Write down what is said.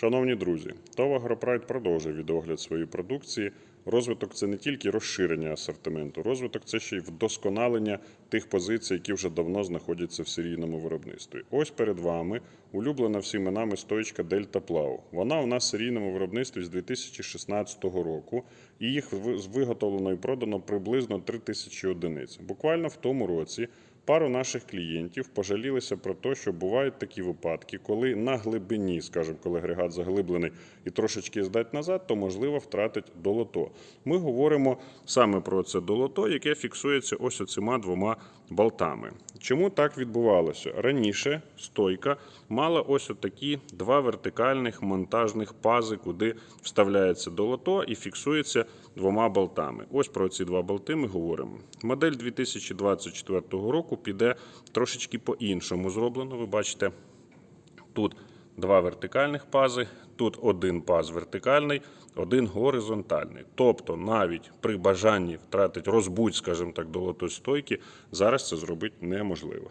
Шановні друзі, ТОВ «Агропрайд» продовжує відогляд своєї продукції. Розвиток це не тільки розширення асортименту, розвиток це ще й вдосконалення тих позицій, які вже давно знаходяться в серійному виробництві. Ось перед вами улюблена всіми нами стоїчка Дельта Плау. Вона у нас в серійному виробництві з 2016 року, і їх виготовлено і продано приблизно 3 тисячі одиниць. Буквально в тому році Пару наших клієнтів пожалілися про те, що бувають такі випадки, коли на глибині, скажімо, коли агрегат заглиблений і трошечки здать назад, то можливо втратить долото. Ми говоримо саме про це долото, яке фіксується ось оцима двома болтами. Чому так відбувалося? Раніше стойка мала ось отакі два вертикальних монтажних пази, куди вставляється долото і фіксується двома болтами. Ось про ці два болти ми говоримо. Модель 2024 року піде трошечки по-іншому зроблено. Ви бачите, тут два вертикальних пази, тут один паз вертикальний, один горизонтальний. Тобто, навіть при бажанні втратити розбудь, скажімо так, долотостойки, зараз це зробити неможливо.